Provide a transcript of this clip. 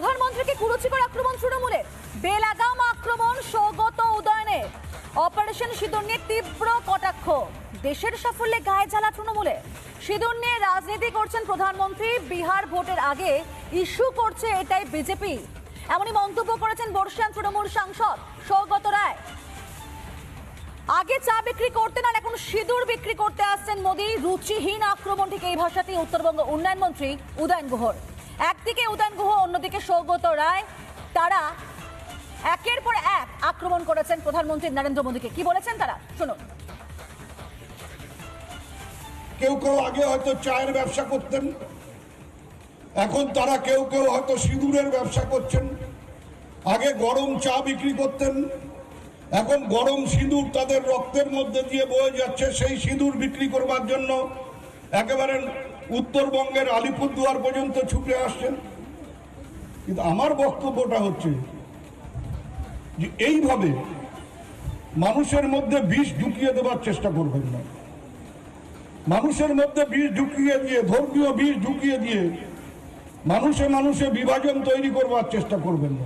প্রধানমন্ত্রীকে কুরুচিকর আক্রমণ তৃণমূলের বেলাগাম আক্রমণ সৌগত উদয়নের অপারেশন সিঁদুর নিয়ে তীব্র কটাক্ষ। দেশের সাফল্যে গায়ে জ্বালা তৃণমূলে। সিঁদুর নিয়ে রাজনীতি করছেন প্রধানমন্ত্রী। বিহার ভোটের আগে ইস্যু করছে এটাই বিজেপি। এমনই মন্তব্য করেছেন বর্ষিয়ান তৃণমূল সাংসদ সৌগত রায়। আগে চা বিক্রি করতেন আর এখন সিঁদুর বিক্রি করতে আসছেন মোদী। রুচিহীন আক্রমণ, ঠিক এই ভাষাতেই উত্তরবঙ্গ উন্নয়ন মন্ত্রী উদয়ন গুহর। একদিকে উদয়ন গুহ, অন্যদিকে সৌগত রায়। তারা একের পর এক আক্রমণ করেছেন প্রধানমন্ত্রী নরেন্দ্র মোদীকে। কি বলেছেন তারা? শুনুন। কেউ কেউ আগে হয়তো চায়ের ব্যবসা করতেন, এখন তারা কেউ কেউ হয়তো সিঁদুরের ব্যবসা করছেন, আগে গরম চা বিক্রি করতেন, এখন গরম সিঁদুর তাদের রক্তের মধ্যে দিয়ে বয়ে যাচ্ছে, সেই সিঁদুর বিক্রি করবার জন্য একেবারে উত্তরবঙ্গের আলিপুরদুয়ার পর্যন্ত ছুটে আসছেন। কিন্তু আমার বক্তব্যটা হচ্ছে যে এইভাবে মানুষের মধ্যে বিষ ঢুকিয়ে দেওয়ার চেষ্টা করবেন না। মানুষের মধ্যে বিষ ঢুকিয়ে দিয়ে, ধর্মীয় বিষ ঢুকিয়ে দিয়ে মানুষে মানুষে বিভাজন তৈরি করবার চেষ্টা করবেন না।